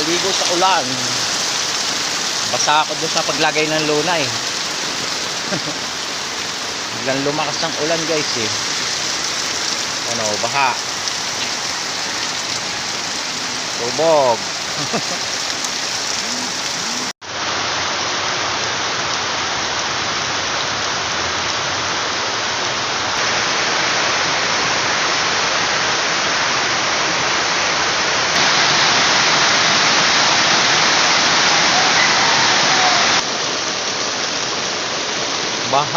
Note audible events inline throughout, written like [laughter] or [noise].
nakaligo sa ulan. Basa ako doon sa paglagay ng lunay. [laughs] Biglang lumakas ng ulan guys eh. Ano, baha. Tubog. [laughs]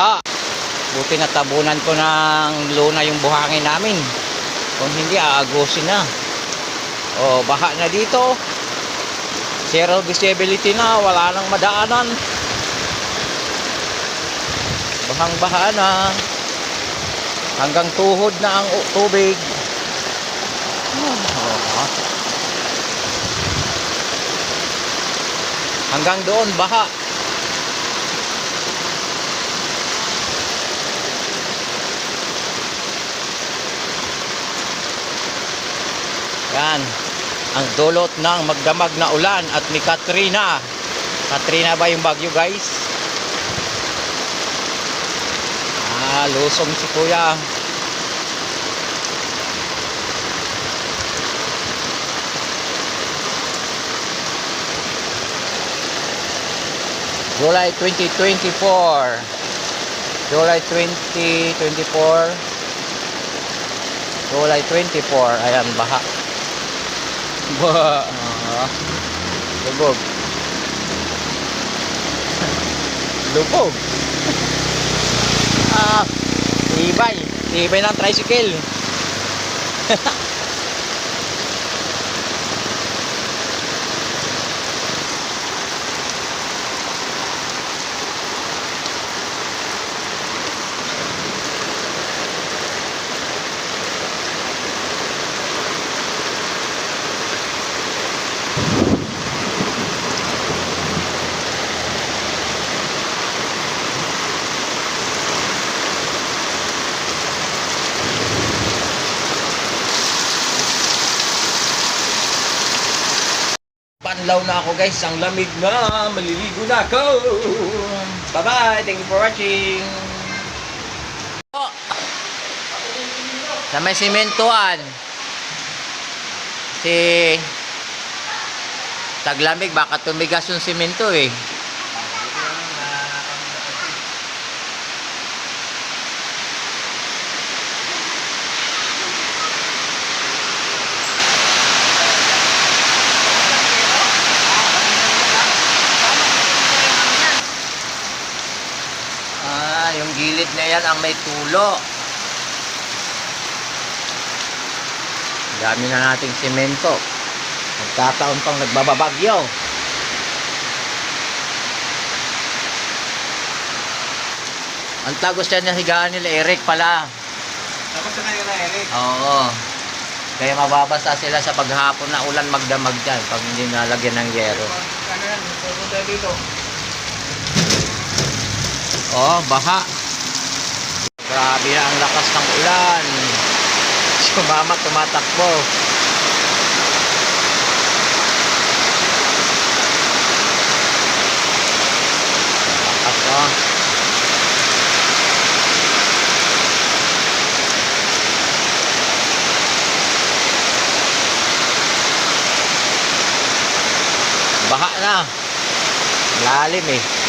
Baha. Buti natabunan ko ng luna yung buhangin namin. Kung hindi, aagusin na. O, baha na dito. Zero visibility na. Wala nang madaanan. Bahang baha na. Hanggang tuhod na ang tubig. Ah. Hanggang doon, baha. Yan. Ang dulot ng magdamag na ulan at ni Katrina. Katrina ba yung bagyo guys? Ah, lusong si kuya. July 2024. July 2024. July 24. Ayan, baha. Ba, ah, lubog. [laughs] lubog. [laughs] ah, tibay. Tibay ng tricycle. [laughs] Panlaw na ako guys. Ang lamig na. Maliligo na ako. Bye-bye. Thank you for watching. Sa may simentoan. Si taglamig baka tumigas yung simento eh. Ah, yung gilid na yan ang may tulo. Dami na nating semento. Magkataon pang nagbababagyo. Ang tagos yan yung higaan nila, Eric pala. Tapos na na, Eric. Oo. Kaya mababasa sila sa paghapon na ulan magdamag dyan pag hindi nalagyan ng yero. Ano yan? Pupunta dito. Oh, baha. Grabe na ang lakas ng ulan. [laughs] Si mama tumatakbo. Lakas oh. Baha na. Lalim eh.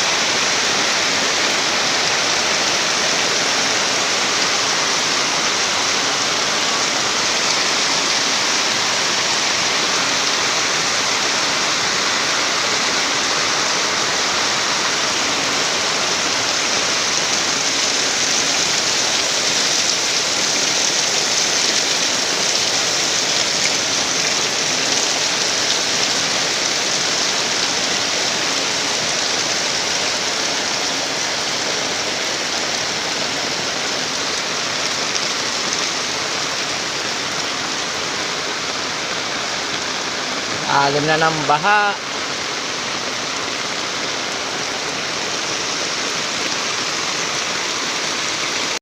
Alim na ng baha.